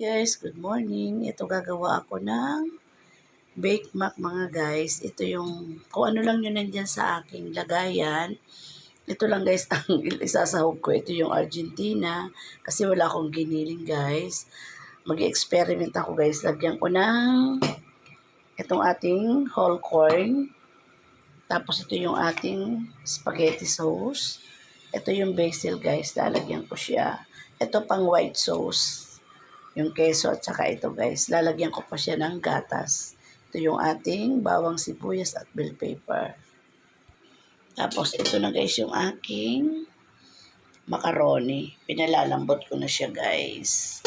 guys, good morning. Ito gagawa ako ng bake mac mga guys. Ito yung, kung ano lang yun nandyan sa aking lagayan. Ito lang guys, ang isasahog ko. Ito yung Argentina. Kasi wala akong giniling guys. Mag-experiment ako guys. Lagyan ko ng itong ating whole corn. Tapos ito yung ating spaghetti sauce. Ito yung basil guys. Lalagyan ko siya. Ito pang white sauce yung keso at saka ito guys, lalagyan ko pa siya ng gatas. Ito yung ating bawang sibuyas at bell pepper. Tapos ito na guys yung aking macaroni. Pinalalambot ko na siya guys.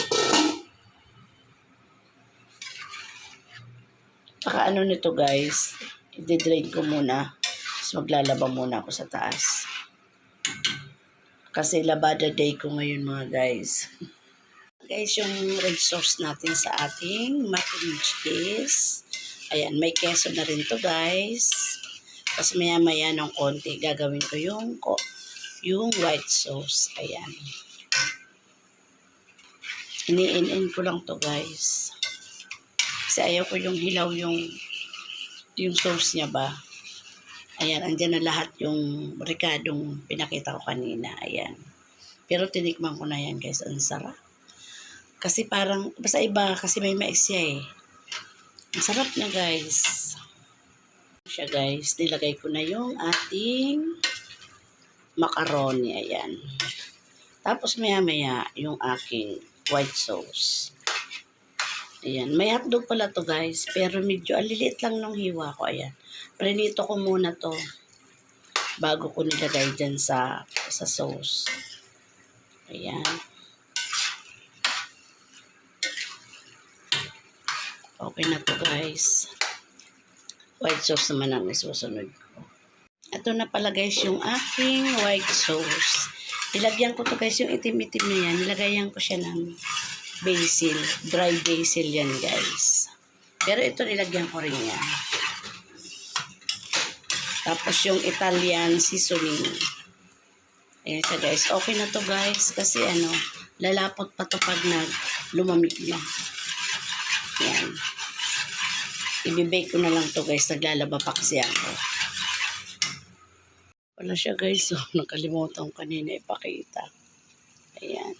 Saka ano nito guys, i-drain ko muna. Tapos maglalaba muna ako sa taas. Kasi labada day ko ngayon mga guys. Guys, yung red natin sa ating mac and cheese. Ayan, may keso na rin to guys. Tapos maya maya ng konti, gagawin ko yung, yung white sauce. Ayan. Ini-in-in ko lang to guys. Kasi ayaw ko yung hilaw yung yung sauce niya ba. Ayan, andyan na lahat yung ricadong pinakita ko kanina. Ayan. Pero tinikman ko na yan guys. Ang sarap. Kasi parang, basta iba, kasi may mais siya eh. Ang sarap na guys. Siya guys, nilagay ko na yung ating macaroni. Ayan. Tapos maya maya yung aking white sauce. Ayan. May hotdog pala to guys. Pero medyo aliliit lang nung hiwa ko. Ayan. Prenito ko muna to bago ko nilagay dyan sa, sa sauce. Ayan. Okay na to guys. White sauce naman ang isusunod ko. Ito na pala guys yung aking white sauce. Nilagyan ko to guys yung itim-itim na yan. Nilagayan ko siya ng basil. Dry basil yan guys. Pero ito nilagyan ko rin yan. Tapos yung Italian seasoning. Ayan siya guys. Okay na to guys. Kasi ano, lalapot pa to pag nag lumamig na. Yan. Ibibake ko na lang to guys. Naglalaba pa kasi ako. Wala siya guys. So, nakalimutan ko kanina ipakita. Ayan.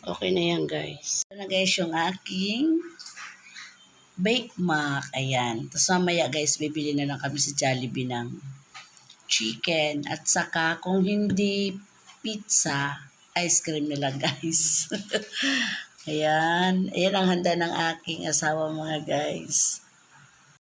Okay na yan guys. Ito na guys yung aking bake mac. Ayan. Tapos mamaya guys, bibili na lang kami sa Jollibee ng chicken. At saka kung hindi pizza, ice cream na lang guys. Ayan. Ayan ang handa ng aking asawa mga guys.